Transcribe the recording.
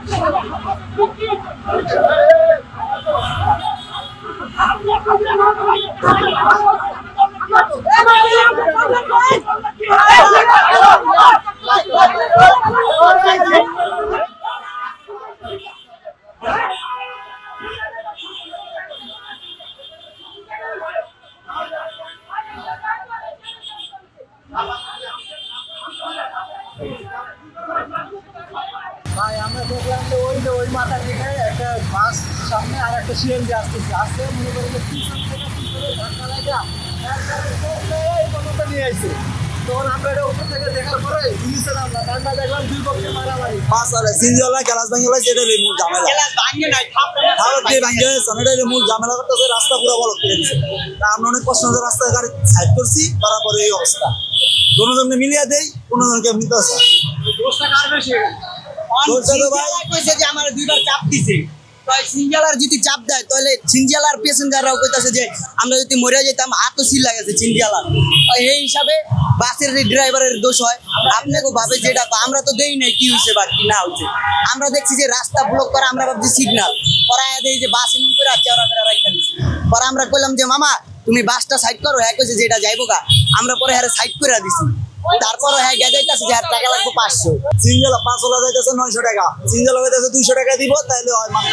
ভাই আমরা ওই যে ওই মাথা থেকে একটা বাস সামনে আর একটা সিএনজি আসতেছে। আসতে মনে করি যে পিছন থেকে পিছনে ধাক্কা লাগা পর্যন্ত নিয়ে আইছে। তখন আমরা এটা উপর থেকে দেখার পরে নিচে নামলাম। আমরা দেখলাম দুই পক্ষে মারামারি। পাঁচ সালে সিনজলা গ্যালাস ভাঙ্গলা সেটা মূল ঝামেলা। খাবার দিয়ে ভাঙ্গে সনেটারে মূল ঝামেলা করতেছে রাস্তা পুরো বলক করে দিছে তা আমরা অনেক কষ্ট করে রাস্তা গাড়ি সাইড করছি করার এই অবস্থা। কোনো জনকে মিলিয়ে দেই কোনো জনকে এমনিতে দোষটা কার বেশি? তো কইছে যে আমার দুইবার চাপ দিছে। তো যদি চাপ দেয় তাহলে সিনজালার প্যাসেঞ্জাররাও কইতাছে যে আমরা যদি মরে যেতাম আতো সিল লাগাছে সিনজালার এই হিসাবে বাসের ড্রাইভারের দোষ হয়। আপনাকে ভাবে যেটা আমরা তো দেই নাই কি হইছে বা কি না হইছে। আমরা দেখছি যে রাস্তা ব্লক করা আমরা ভাবছি সিগন্যাল পরে দেই যে বাস এমন করে রাখতে পরে আমরা কইলাম যে মামা তুমি বাসটা সাইড করো। হ্যাঁ কইছে যে এটা যাইবো গা। আমরা পরে হ্যাঁ সাইড করে দিছি। তারপরে হ্যাঁ গেজাইতাছে যে আর টাকা লাগবে পাঁচশো। সিঙ্গেল পাঁচ ওলা যাইতেছে নয়শো টাকা। সিনজলা হইতেছে দুইশো টাকা দিব, তাইলে হয় মানে